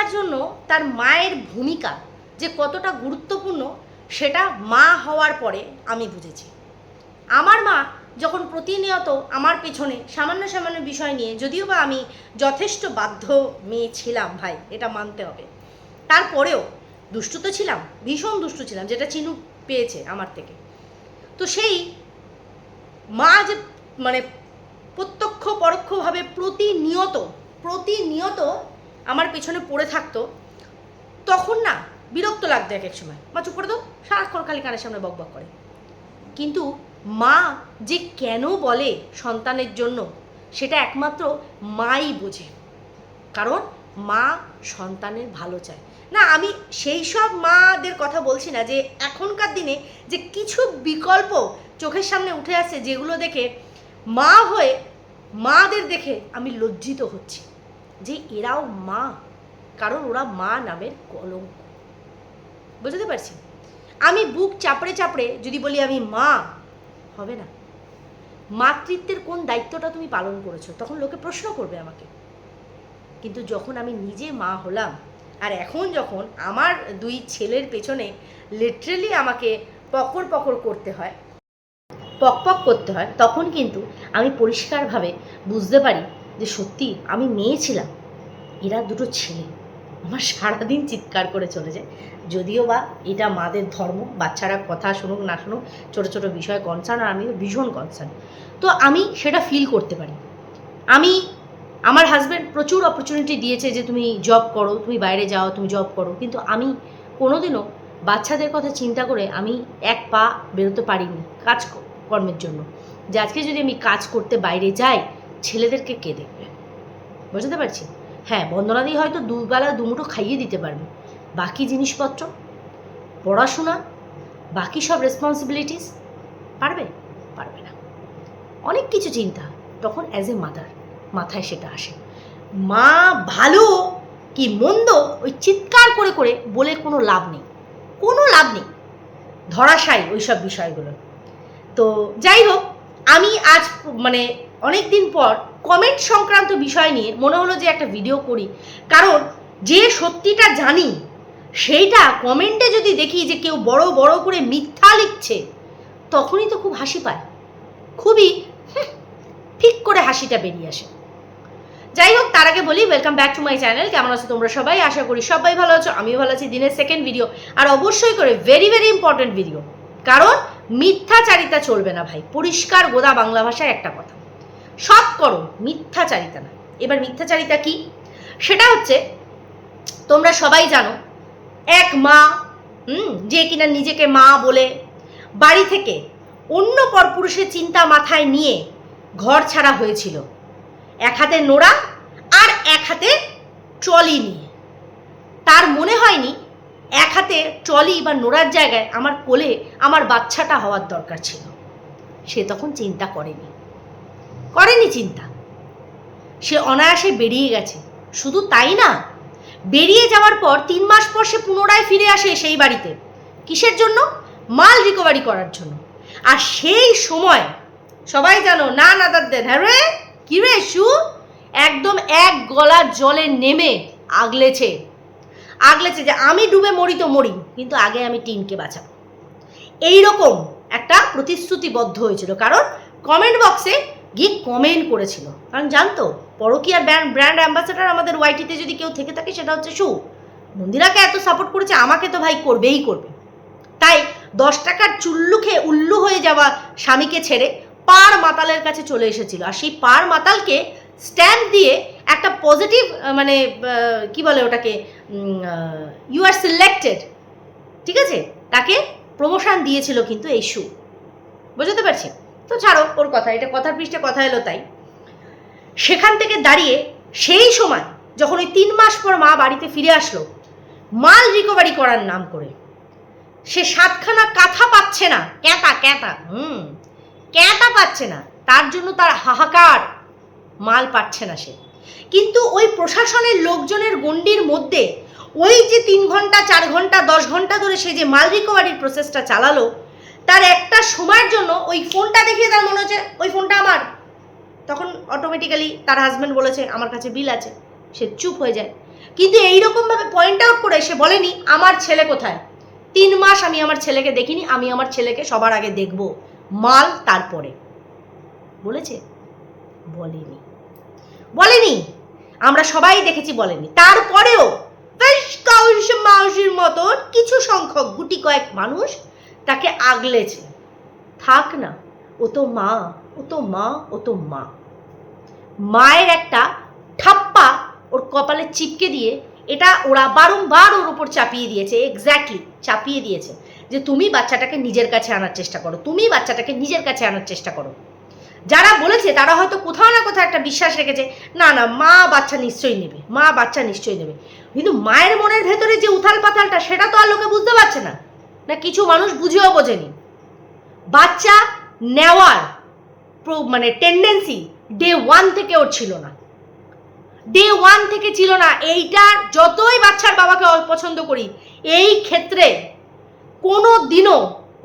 বাচ্চার জন্য তার মায়ের ভূমিকা যে কতটা গুরুত্বপূর্ণ, সেটা মা হওয়ার পরে আমি বুঝেছি। আমার মা যখন প্রতিনিয়ত আমার পেছনে সামান্য সামান্য বিষয় নিয়ে, যদিও বা আমি যথেষ্ট বাধ্য মেয়ে ছিলাম ভাই, এটা মানতে হবে। তারপরেও দুষ্টু তো ছিলাম, ভীষণ দুষ্টু ছিলাম, যেটা চিনু পেয়েছে আমার থেকে। তো সেই মা যে মানে প্রত্যক্ষ পরোক্ষভাবে প্রতিনিয়ত প্রতিনিয়ত আমার পেছনে পড়ে থাকতো, তখন না বিরক্ত লাগতো এক এক সময়। মা, চুপ করে দাও, সারাক্ষণ খালি কানের সামনে বক বক করে। কিন্তু মা যে কেন বলে সন্তানের জন্য, সেটা একমাত্র মাই বোঝে। কারণ মা সন্তানের ভালো চায়। না, আমি সেই সব মাদের কথা বলছি না যে এখনকার দিনে যে কিছু বিকল্প চোখের সামনে উঠে আসছে যেগুলো দেখে মা হয়ে মাদের দেখে আমি লজ্জিত হচ্ছি। যে এরাও মা, কারণ ওরা মা নামের কলঙ্ক। বুঝতে পারছি? আমি বুক চাপড়ে চাপড়ে যদি বলি আমি মা, হবে না। মাতৃত্বের কোন দায়িত্বটা তুমি পালন করেছ? তখন লোকে প্রশ্ন করবে আমাকে। কিন্তু যখন আমি নিজে মা হলাম, আর এখন যখন আমার দুই ছেলের পেছনে লিটারেলি আমাকে পকর পকর করতে হয়, পক পক করতে হয়, তখন কিন্তু আমি পরিষ্কারভাবে বুঝতে পারি যে সত্যি আমি মেয়ে ছিলাম। এরা দুটো ছেলে। আমার সারাদিন চিৎকার করে চলে যায়। যদিও বা এটা মাদের ধর্ম, বাচ্চারা কথা শুনুক, না শুনুক, ছোটো ছোটো বিষয় কনসার্ন আর আমিও ভীষণ কনসার্ন তো আমি সেটা ফিল করতে পারি। আমি, আমার হাজব্যান্ড প্রচুর অপরচুনিটি দিয়েছে যে তুমি জব করো, তুমি বাইরে যাও, তুমি জব করো। কিন্তু আমি কোনোদিনও বাচ্চাদের কথা চিন্তা করে আমি এক পা বেরোতে পারিনি কাজ কর্মের জন্য। যে আজকে যদি আমি কাজ করতে বাইরে যাই, ছেলেদেরকে কে দেখবে? বুঝতে পারছি? হ্যাঁ বন্দনাদি হয়তো দুবেলা দুমুঠো খাইয়ে দিতে পারবে। বাকি জিনিসপত্র? পড়াশোনা? বাকি সব রেসপন্সিবিলিটিস পারবে? পারবে না। অনেক কিছু চিন্তা। তখন অ্যাজ এ মাদার মাথায় সেটা আসে। মা ভালো কি মন্দ ওই চিৎকার করে করে বলে কোনো লাভ নেই। কোনো লাভ নেই। ধরাশায়ী ওই সব বিষয়গুলো। তো যাই হোক, আমি আজ মানে অনেক দিন পর কমেন্ট সংক্রান্ত বিষয় নিয়ে মনে হলো যে একটা ভিডিও করি। কারণ যে সত্যিটা জানি, সেইটা কমেন্টে যদি দেখি যে কেউ বড় বড় করে মিথ্যা লিখছে, তখনই তো খুব হাসি পায়। খুবই ঠিক করে হাসিটা বেরিয়ে আসে। যাই হোক, তার আগে বলি welcome back to my channel কেমন আছো তোমরা সবাই? আশা করি সবাই ভালো আছো, আমিও ভালো আছি। দিনের সেকেন্ড ভিডিও আর অবশ্যই করে ভেরি ভেরি ইম্পর্টেন্ট ভিডিও কারণ মিথ্যাচারিতা চলবে না ভাই। পরিষ্কার গোদা বাংলা ভাষায় একটা কথা। সব করো, মিথ্যাচারিতা না এবার মিথ্যাচারিতা কি? সেটা হচ্ছে, তোমরা সবাই জানো, এক মা, হুম, যে কিনা নিজেকে মা বলে, বাড়ি থেকে অন্য পরপুরুষের চিন্তা মাথায় নিয়ে ঘর ছাড়া হয়েছিল। এক হাতে নোড়া আর এক হাতে ট্রলি নিয়ে। তার মনে হয়নি, এক হাতে ট্রলি বা নোড়ার জায়গায় আমার কোলে আমার বাচ্চাটা হওয়ার দরকার ছিল। সে তখন চিন্তা করেনি। করেনি চিন্তা। সে অনায়াসে বেরিয়ে গেছে। শুধু তাই না, বেরিয়ে যাওয়ার পর তিন মাস পর সে পুনরায় ফিরে আসে সেই বাড়িতে। কিসের জন্য? মাল রিকভারি করার জন্য। আর সেই সময়, সবাই জানো, না না দাদের হ্যাঁ রে? কি রে শু একদম এক গলা জলে নেমে আগলেছে। আগলেছে যে আমি ডুবে মরি তো মরি, কিন্তু আগে আমি টিমকে বাঁচাবো। এইরকম একটা প্রতিশ্রুতিবদ্ধ হয়েছিল। কারণ কমেন্ট বক্সে গিয়ে কমেন্ট করেছিল। কারণ জানতো পরকীয়ার ব্র্যান্ড ব্র্যান্ড অ্যাম্বাসেডার আমাদের ওয়াইটিতে যদি কেউ থেকে থাকে, সেটা হচ্ছে শু মন্দিরাকে এত সাপোর্ট করেছে, আমাকে তো ভাই করবেই করবে। তাই দশ টাকার চুল্লু খেয়ে উল্লু হয়ে যাওয়া স্বামীকে ছেড়ে পার মাতালের কাছে চলে এসেছিল। আর সেই পার মাতালকে স্ট্যাম্প দিয়ে একটা পজিটিভ মানে কি বলে ওটাকে ইউ আর সিলেক্টেড ঠিক আছে? তাকে প্রমোশন দিয়েছিল কিন্তু এই শু বুঝতে পারছি? তো ছাড়ো ওর কথা, এটা কথার পৃষ্ঠে কথা এলো তাই। সেখান থেকে দাঁড়িয়ে সেই সময় যখন ওই তিন মাস পর মা বাড়িতে ফিরে আসলো, মাল রিকভারি করার নাম করে। সে সাতখানা কাঁথা পাচ্ছে না, ক্যাঁতা ক্যাঁতা, হুম, ক্যাঁতা পাচ্ছে না, তার জন্য তার হাহাকার, মাল পাচ্ছে না সে। কিন্তু ওই প্রশাসনের লোকজনের গণ্ডির মধ্যে ওই যে তিন ঘণ্টা, চার ঘণ্টা, দশ ঘণ্টা ধরে সে যে মাল রিকভারির প্রসেসটা চালালো তার একটা সময়ের জন্য ওই ফোনটা দেখিয়ে তার মনে হচ্ছে, ওই ফোনটা আমার। তখন অটোমেটিক্যালি তার হাজব্যান্ড বলেছে, আমার কাছে বিল আছে। সে চুপ হয়ে যায়। কিন্তু এইরকমভাবে পয়েন্ট আউট করে সে বলেনি, আমার ছেলে কোথায়? তিন মাস আমি আমার ছেলেকে দেখিনি, আমি আমার ছেলেকে সবার আগে দেখব, মাল তারপরে। বলেছে? বলেনি। বলেনি! আমরা সবাই দেখেছি বলেনি। তারপরেও বেশ কাউস মাউসির মতন কিছু সংখ্যক গুটি কয়েক মানুষ তাকে আগলেছে থাক না, ও তো মা, ও তো মা, ও তো মা। মায়ের একটা ঠাপ্পা ওর কপালে চিপকে দিয়ে এটা ওরা বারংবার ওর উপর চাপিয়ে দিয়েছে এক্স্যাক্টলি চাপিয়ে দিয়েছে, যে তুমি বাচ্চাটাকে নিজের কাছে আনার চেষ্টা করো, তুমি বাচ্চাটাকে নিজের কাছে আনার চেষ্টা করো। যারা বলেছে তারা হয়তো কোথাও না কোথাও একটা বিশ্বাস রেখেছে, না না, মা বাচ্চা নিশ্চয়ই নেবে, মা বাচ্চা নিশ্চয়ই নেবে। কিন্তু মায়ের মনের ভেতরে যে উথাল পাতালটা সেটা তো আর লোকে বুঝতে পারছে না। না কিছু মানুষ বুঝেও বোঝেনি। বাচ্চা নেওয়ার মানে টেন্ডেন্সি ডে ওয়ান থেকে ওর ছিল না। ডে ওয়ান থেকে ছিল না। এইটা যতই বাচ্চার বাবাকে অপছন্দ করি, এই ক্ষেত্রে কোনো দিনও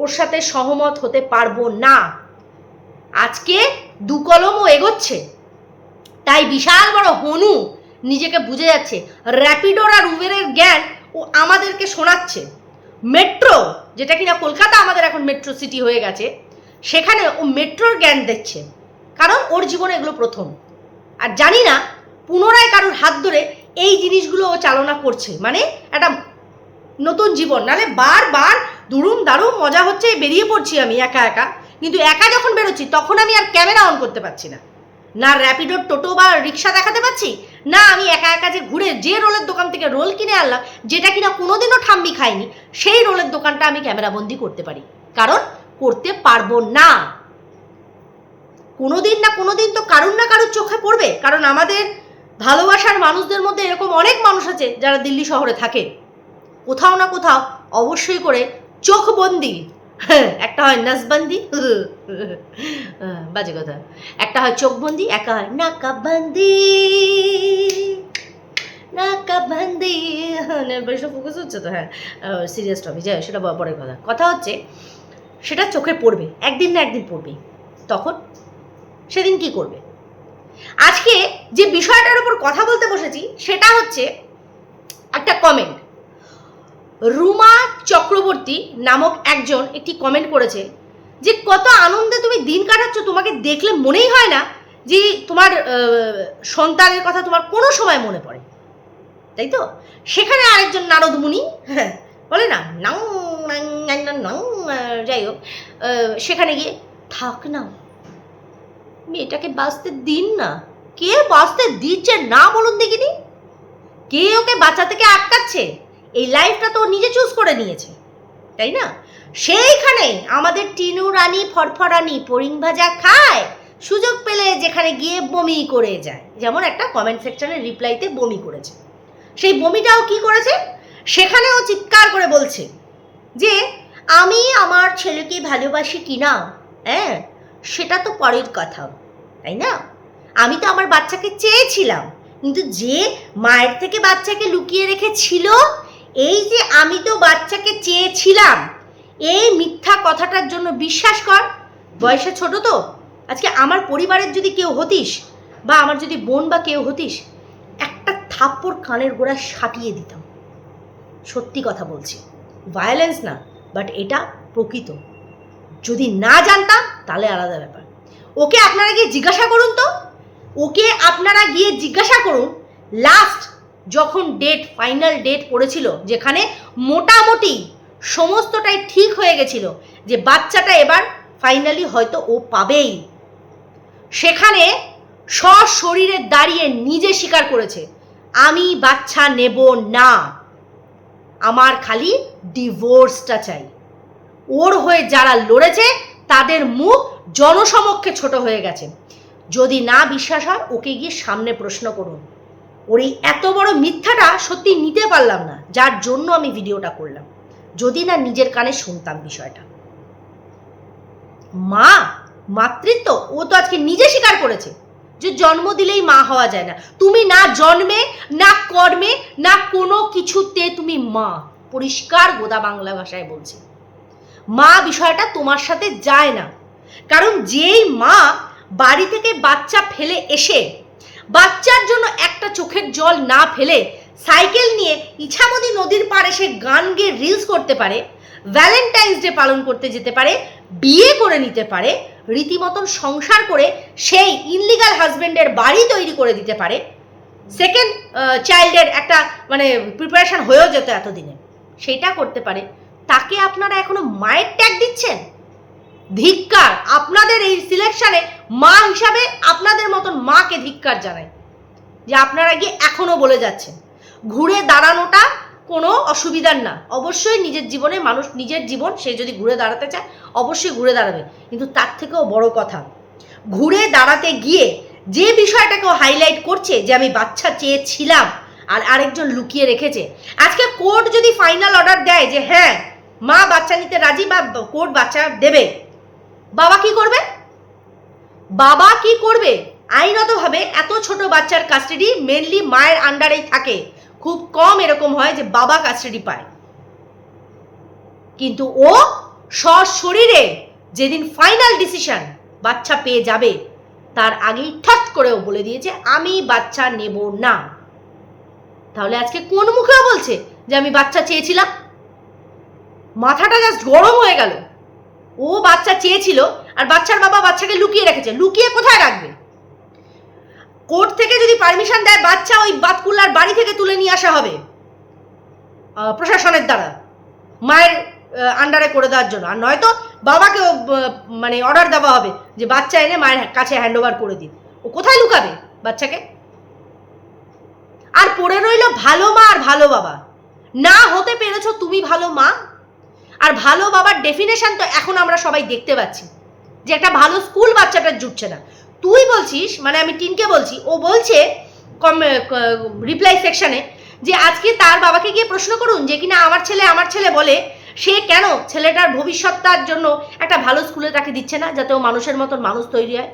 ওর সাথে সহমত হতে পারব না। আজকে দু কলমও এগোচ্ছে। তাই বিশাল বড় হনু নিজেকে বুঝে যাচ্ছে। র্যাপিডোর আর উবেরের জ্ঞান ও আমাদেরকে শোনাচ্ছে। মেট্রো, যেটা কিনা কলকাতা আমাদের এখন মেট্রো সিটি হয়ে গেছে, সেখানে ও মেট্রোর জ্ঞান দিচ্ছে। কারণ ওর জীবনে এগুলো প্রথম। আর জানি না, পুনরায় কারোর হাত ধরে এই জিনিসগুলো ও চালনা করছে। মানে একটা নতুন জীবন। নালে বারবার দুরুম দারুম মজা হচ্ছে, বেরিয়ে পড়ছি আমি একা একা। কিন্তু একা যখন বেরোচ্ছি, তখন আমি আর ক্যামেরা অন করতে পারছি না। না র্যাপিডোর টোটো বা রিক্সা দেখাতে পাচ্ছি না, আমি একা একা যে ঘুরে যে রোলের দোকান থেকে রোল কিনে আনলাম, যেটা কিনা কোনোদিনও ঠাম্মি খাইনি সেই রোলের দোকানটা আমি ক্যামেরাবন্দি করতে পারি। কারণ করতে পারব না। কোনোদিন না কোনোদিন তো কারুর না কারুর চোখে পড়বে, কারণ আমাদের ভালোবাসার মানুষদের মধ্যে এরকম অনেক মানুষ আছে যারা দিল্লি শহরে থাকে। কোথাও না কোথাও অবশ্যই করে চোখবন্দি। একটা হয় নাসবন্দি হ্যাঁ, বাজে কথা। একটা হয় চোখবন্দি একটা হয় নাকাবন্দি। নাকাবন্দি বেশ ফোকাস হচ্ছে তো হ্যাঁ সিরিয়াস টপিক যাই সেটা ব- পরের কথা। কথা হচ্ছে সেটা চোখে পড়বে একদিন না একদিন পড়বে। তখন সেদিন কি করবে? আজকে যে বিষয়টার উপর কথা বলতে বসেছি সেটা হচ্ছে একটা কমেন্ট রুমা চক্রবর্তী নামক একজন একটি কমেন্ট করেছে যে, কত আনন্দে তুমি দিন কাটাচ্ছ, তোমাকে দেখলে মনেই হয় না যে তোমার সন্তানের কথা তোমার কোনো সময় মনে পড়ে। তাই তো? সেখানে আরেকজন নারদ মুনি হ্যাঁ বলে না যাই হোক সেখানে গিয়ে, থাক না, মেয়েটাকে বাঁচতে দিন না। কে বাঁচতে দিচ্ছে না বলুন দেখিনি? কে ওকে বাচ্চা থেকে আটকাচ্ছে? এই লাইফটা তো নিজে চুজ করে নিয়েছে, তাই না? সেইখানে আমাদের টিনু, রানী, ফরফরানি, পরিং ভাজা খায়, সুযোগ পেলে যেখানে গিয়ে বমি করে যায়। যেমন একটা কমেন্ট সেকশনের রিপ্লাইতে বমি করেছে। সেই বমিটাও কি করেছে? সেখানেও চিৎকার করে বলছে যে, আমি আমার ছেলেকে ভালোবাসি কি না? হ্যাঁ সেটা তো পরের কথা, তাই না? আমি তো আমার বাচ্চাকে চেয়েছিলাম, কিন্তু যে মায়ের থেকে বাচ্চাকে লুকিয়ে রেখেছিল এই যে আমি তো বাচ্চাকে চেয়েছিলাম, এই মিথ্যা কথাটার জন্য বিশ্বাস কর। বয়সে ছোট তো, আজকে আমার পরিবারের যদি কেউ হতিস বা আমার যদি বোন বা কেউ হতিস, একটা থাপ্পড় কানের গোড়া সাটিয়ে দিতাম। সত্যি কথা বলছি ভায়োলেন্স না বাট এটা প্রকৃত। যদি না জানতাম, তাহলে আলাদা ব্যাপার। ওকে আপনারা গিয়ে জিজ্ঞাসা করুন তো, ওকে আপনারা গিয়ে জিজ্ঞাসা করুন লাস্ট যখন ডেট ফাইনাল ডেট পড়েছিল, যেখানে মোটামুটি সমস্তটাই ঠিক হয়ে গেছিল যে বাচ্চাটা এবার ফাইনালি হয়তো ও পাবেই। সেখানে সশরীরে দাঁড়িয়ে নিজে স্বীকার করেছে, আমি বাচ্চা নেব না, আমার খালি ডিভোর্সটা চাই। ওর হয়ে যারা লড়েছে, তাদের মুখ জনসমক্ষে ছোট হয়ে গেছে। যদি না বিশ্বাস হয়, ওকে গিয়ে সামনে প্রশ্ন করুন। ওর এই এত বড় মিথ্যাটা সত্যি নিতে পারলাম না, যার জন্য আমি ভিডিওটা করলাম। যদি না নিজের কানে শুনতাম বিষয়টা। মা, মাতৃত্ব, ও তো আজকে নিজে স্বীকার করেছে যে জন্ম দিলেই মা হওয়া যায় না। তুমি না জন্মে, না কর্মে, না কোনো কিছুতে তুমি মা, পরিষ্কার গোদা বাংলা ভাষায় বলছি। মা বিষয়টা তোমার সাথে যায় না। কারণ যেই মা বাড়ি থেকে বাচ্চা ফেলে এসে বাচ্চার জন্য একটা চোখের জল না ফেলে সাইকেল নিয়ে ইছামতি নদীর পাড়ে সে গান গেয়ে রিলস করতে পারে ভ্যালেন্টাইন্স ডে পালন করতে যেতে পারে, বিয়ে করে নিতে পারে, রীতিমতন সংসার করে সেই ইনলিগাল হাজবেন্ডের বাড়ি তৈরি করে দিতে পারে। সেকেন্ড চাইল্ডের একটা মানে প্রিপারেশন হয়েও যেত এতদিনে। সেটা করতে পারে। তাকে আপনারা এখনও মায়ের ট্যাগ দিচ্ছেন? ধিক্কার। আপনাদের এই সিলেকশনে মা হিসাবে আপনাদের মতন মাকে ধিক্কার জানায় যে আপনারা গিয়ে এখনও বলে যাচ্ছেন, ঘুরে দাঁড়ানোটা কোনো অসুবিধার না। অবশ্যই নিজের জীবনে মানুষ, নিজের জীবন, সে যদি ঘুরে দাঁড়াতে চায়, অবশ্যই ঘুরে দাঁড়াবে। কিন্তু তার থেকেও বড় কথা, ঘুরে দাঁড়াতে গিয়ে যে বিষয়টাকে হাইলাইট করছে, যে আমি বাচ্চা চেয়েছিলাম আর আরেকজন লুকিয়ে রেখেছে, আজকে কোর্ট যদি ফাইনাল অর্ডার দেয় যে হ্যাঁ মা বাচ্চা নিতে রাজি বা কোর্ট বাচ্চা দেবে বাবা কি করবে? বাবা কি করবে? আইনতভাবে এত ছোট বাচ্চার কাস্টাডি মেনলি মায়ের আন্ডারেই থাকে। খুব কম এরকম হয় যে বাবা কাস্টাডি পায়। কিন্তু ও সশরীরে যেদিন ফাইনাল ডিসিশন বাচ্চা পেয়ে যাবে, তার আগেই ঠট করেও বলে দিয়েছে, আমি বাচ্চা নেব না। তাহলে আজকে কোন মুখেও বলছে যে আমি বাচ্চা চেয়েছিলাম? মাথাটা জাস্ট গরম হয়ে গেল। ও বাচ্চা চেয়েছিল, আর বাচ্চার বাবা বাচ্চাকে লুকিয়ে রেখেছে। লুকিয়ে কোথায় রাখবে? কোর্ট থেকে যদি পারমিশন দেয়, বাচ্চা ওই বাতকুল্লার বাড়ি থেকে তুলে নিয়ে আসা হবে। প্রশাসনের দ্বারা। মায়ের আন্ডারে করে দেওয়ার জন্য। আর নয়তো বাবাকে মানে অর্ডার দেওয়া হবে যে বাচ্চা এনে মায়ের কাছে হ্যান্ড ওভার করে দিন। ও কোথায় লুকাবে বাচ্চাকে? আর পড়ে রইল ভালো মা আর ভালো বাবা। না হতে পেরেছ তুমি ভালো মা। আর ভালো বাবার ডেফিনেশন তো এখন আমরা সবাই দেখতে পাচ্ছি। যে একটা ভালো স্কুল বাচ্চাটার জুটছে না। তুই বলছিস মানে আমি টিনকে বলছি, ও বলছে কম রিপ্লাই সেকশনে যে আজকে তার বাবাকে গিয়ে প্রশ্ন করুন যে কিনা আমার ছেলে আমার ছেলে বলে সে কেন ছেলেটার ভবিষ্যৎটার জন্য একটা ভালো স্কুলে তাকে দিচ্ছে না, যাতে ও মানুষের মতন মানুষ তৈরি হয়?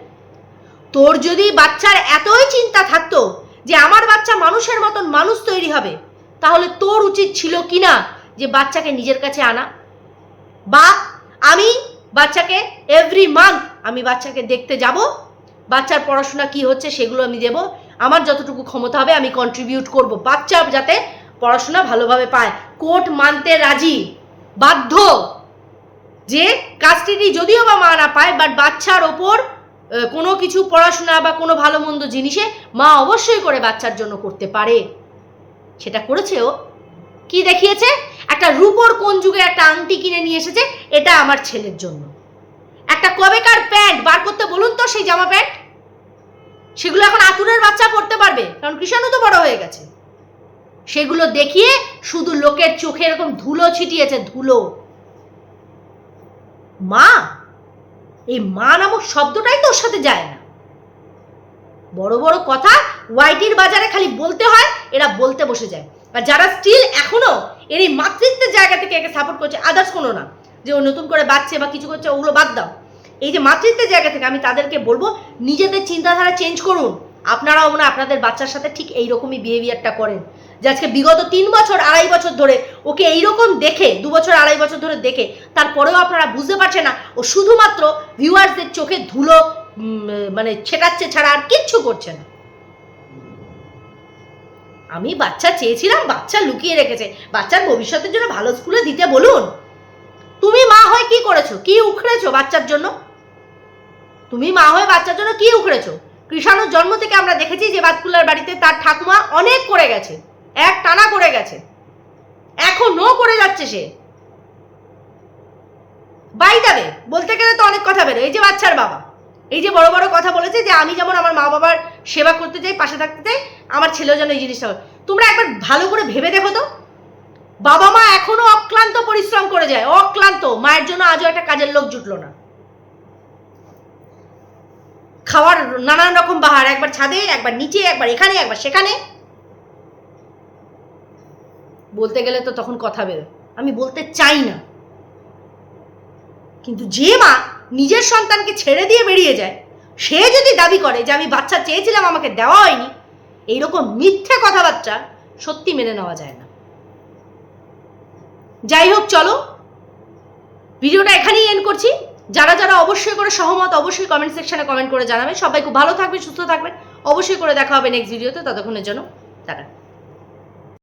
তোর যদি বাচ্চার এতই চিন্তা থাকতো যে আমার বাচ্চা মানুষের মতন মানুষ তৈরি হবে, তাহলে তোর উচিত ছিল কিনা যে বাচ্চাকে নিজের কাছে আনা? বা আমি বাচ্চাকে এভরি মান্থ আমি বাচ্চাকে দেখতে যাব। বাচ্চার পড়াশোনা কি হচ্ছে সেগুলো আমি দেব। আমার যতটুকু ক্ষমতা হবে আমি কন্ট্রিবিউট করব। বাচ্চা যাতে পড়াশোনা ভালোভাবে পায়। কোর্ট মানতে রাজি? বাধ্য? যে কাস্টডি যদিও বা মা না পায় বাট বাচ্চার ওপর কোনো কিছু পড়াশোনা বা কোনো ভালো মন্দ জিনিসে মা অবশ্যই করে বাচ্চার জন্য করতে পারে। সেটা করেছে ও। কি দেখিয়েছে? একটা রূপোর কোন যুগে একটা আংটি কিনে নিয়ে এসেছে, এটা আমার ছেলের জন্য। একটা কবেকার প্যান্ট বার করতে বলুন তো সেই জামা প্যান্ট? সেগুলো এখন আতুরের বাচ্চা পড়তে পারবে, কারণ কৃষাণু তো বড় হয়ে গেছে। সেগুলো দেখিয়ে শুধু লোকের চোখে এরকম ধুলো ছিটিয়েছে, ধুলো। মা, এই মা নামক শব্দটাই তোর সাথে যায় না। বড় বড় কথা ওয়াইটির বাজারে খালি বলতে হয়, এরা বলতে বসে যায়। আর যারা স্টিল এখনও এর এই মাতৃত্বের জায়গা থেকে একে সাপোর্ট করছে আদার্স কোনো না। যে ও নতুন করে বাচ্চে বা কিছু করছে, ওগুলো বাদ দাও। এই যে মাতৃত্বের জায়গা থেকে আমি তাদেরকে বলব, নিজেদের চিন্তাধারা চেঞ্জ করুন। আপনারাও না আপনাদের বাচ্চার সাথে ঠিক এইরকমই বিহেভিয়ারটা করেন। যে আজকে বিগত তিন বছর, আড়াই বছর ধরে ওকে এইরকম দেখে, দু বছর, আড়াই বছর ধরে দেখে, তারপরেও আপনারা বুঝতে পারছেন না, ও শুধুমাত্র ভিউয়ার্সদের চোখে ধুলো মানে ছেটাচ্ছে ছাড়া আর কিচ্ছু করছে না। আমি বাচ্চা চেয়েছিলাম, বাচ্চা লুকিয়ে রেখেছে। বাচ্চার ভবিষ্যতের জন্য ভালো স্কুলে দিতে বলুন। তুমি মা হয়ে কি করেছ? কি উখড়েছো বাচ্চার জন্য? তুমি মা হয়ে বাচ্চার জন্য কি উখড়েছো? কৃষাণুর জন্ম থেকে আমরা দেখেছি যে বাতকুল্লার বাড়িতে তার ঠাকুমা অনেক করে গেছে। এক টানা করে গেছে। এখনও করে যাচ্ছে সে। বাই যাবে বলতে গেলে তো অনেক কথা বেরো এই যে বাচ্চার বাবা। এই যে বড় বড় কথা বলেছে যে আমি যেমন আমার মা বাবার সেবা করতে চাই, পাশে থাকতে চাই, আমার ছেলেও যেন এই জিনিসটা তোমরা একবার ভালো করে ভেবে দেখো তো। বাবা মা এখনও অক্লান্ত পরিশ্রম করে যায়, অক্লান্ত। মায়ের জন্য আজও একটা কাজের লোক জুটলো না। খাওয়ার নানান রকম বাহার, একবার ছাদে, একবার নিচে, একবার এখানে, একবার সেখানে। বলতে গেলে তো তখন কথা বেরোয়। আমি বলতে চাই না। কিন্তু যে মা নিজের সন্তানকে ছেড়ে দিয়ে বেরিয়ে যায়, সে যদি দাবি করে যে আমি বাচ্চা চেয়েছিলাম, আমাকে দেওয়া হয়নি, এইরকম মিথ্যে কথাবার্তা সত্যি মেনে নেওয়া যায় না। যাই হোক, চলো। ভিডিওটা এখানেই এন্ড করছি। যারা যারা অবশ্যই করে সহমত, অবশ্যই কমেন্ট সেকশনে কমেন্ট করে জানাবে। সবাই খুব ভালো থাকবে সুস্থ থাকবে অবশ্যই করে দেখা হবে নেক্সট ভিডিওতে ততক্ষণের জন্য, টাটা।